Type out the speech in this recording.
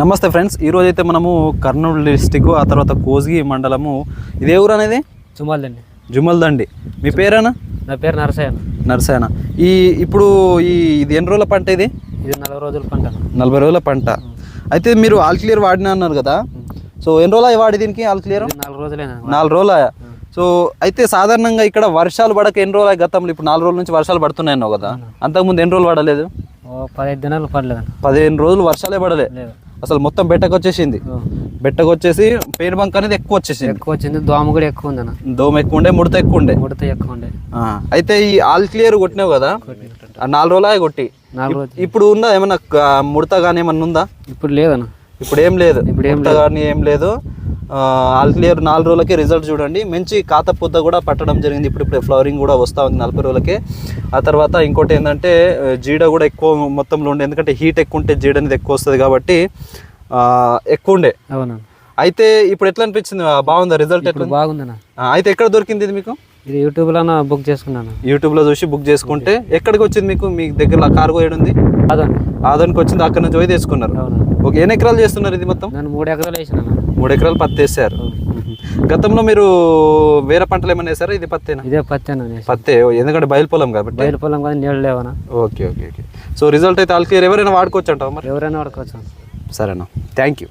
నమస్తే ఫ్రెండ్స్ ఈరోజు అయితే మనము కర్నూలు డిస్టిక్ ఆ తర్వాత కోస్గి మండలము. ఇదే ఊరు అనేది? చుమ్మాలండి జుమల్దండి మీ పేరేనా? నా పేరు నరసయ్యన? నరసేన ఈ ఇప్పుడు ఈ ఇది ఎన్ని రోజుల పంట ఇది? ఇది నలభై రోజుల పంట నలభై రోజుల పంట. అయితే మీరు ఆల్ క్లియర్ వాడినా అన్నారు కదా? సో ఎన్ని రోజులు వాడి దీనికి ఆల్ క్లియర్? నాలుగు రోజులేనా? నాలుగు రోజులు. సో అయితే సాధారణంగా ఇక్కడ వర్షాలు పడక ఎన్ని రోజులు గతంలో ఇప్పుడు నాలుగు రోజుల నుంచి వర్షాలు పడుతున్నాయన్నావు కదా? అంతకుముందు ఎన్ని రోజులు పడలేదు? ఓ పదిహేను దినాలు పడలేదన్న పదిహేను రోజులు వర్షాలే పడలే. లేదు. అసలు మొత్తం బెట్టకు వచ్చేసింది. బెట్టకు వచ్చేసి పేరు బంక్ అనేది ఎక్కువ వచ్చేసింది ఎక్కువ వచ్చింది దోమ కూడా ఎక్కువ ఉందన్న దోమ ఎక్కువ ఉండే ముడత ఎక్కువ ఉండే ముడత ఎక్కువ ఉండే అయితే ఈ ఆల్ క్లియర్ కొట్టినావు కదా? నాలుగు రోజులు కొట్టి. నాలుగు రోజులు. ఇప్పుడు ఉందా? ఏమన్నా ముడత కానీ ఏమన్నా ఉందా? ఇప్పుడు లేదన్న. ఇప్పుడు ఏం లేదు. ఇప్పుడు ఏం కానీ ఏం లేదు. ఆల్ క్లియర్ నాలుగు రోజులకి రిజల్ట్ చూడండి. మంచి కాతపూత కూడా పట్టడం జరిగింది. ఇప్పుడు ఇప్పుడు ఫ్లవరింగ్ కూడా వస్తూ ఉంది నలభై రోజులకే. ఆ తర్వాత ఇంకోటి ఏంటంటే జీడ కూడా ఎక్కువ మొత్తంలో ఉండే. ఎందుకంటే హీట్ ఎక్కువ ఉంటే జీడ అనేది ఎక్కువ వస్తుంది కాబట్టి ఎక్కువ ఉండే. అవునన్న అయితే ఇప్పుడు ఎట్లా అనిపించింది? బాగుందా? రిజల్ట్ ఎట్లా బాగుందన్న. ఆ, అయితే ఎక్కడ దొరికింది ఇది మీకు? ఇది యూట్యూబ్లో బుక్ చేసుకున్నాను? యూట్యూబ్లో చూసి బుక్ చేసుకుంటే ఎక్కడికి వచ్చింది మీకు? మీ దగ్గర కార్గో ఏడు ఉంది? అదన్న ఆదానికి వచ్చింది అక్కడ నుంచి పోయి తీసుకున్నారు. ఎన్ని ఎకరాలు చేస్తున్నారు ఇది మొత్తం? నేను మూడు ఎకరాలు వేసినాను? మూడు ఎకరాలు పత్తి వేసారు. గతంలో మీరు వేరే పంటలు ఏమైనా వేసారా? ఇది పత్తేనా? ఇదే పత్తి అన్న పత్తే ఎందుకంటే బయలు పొలం కాబట్టి. బయలు పొలం కానీ నీళ్ళు లేవనా? Okay okay okay. So result అయితే ఆల్ క్లియర్ ఎవరైనా వాడుకోవచ్చు అంటావా మరి? ఎవరైనా వాడుకోవచ్చు. సరేనా. Thank you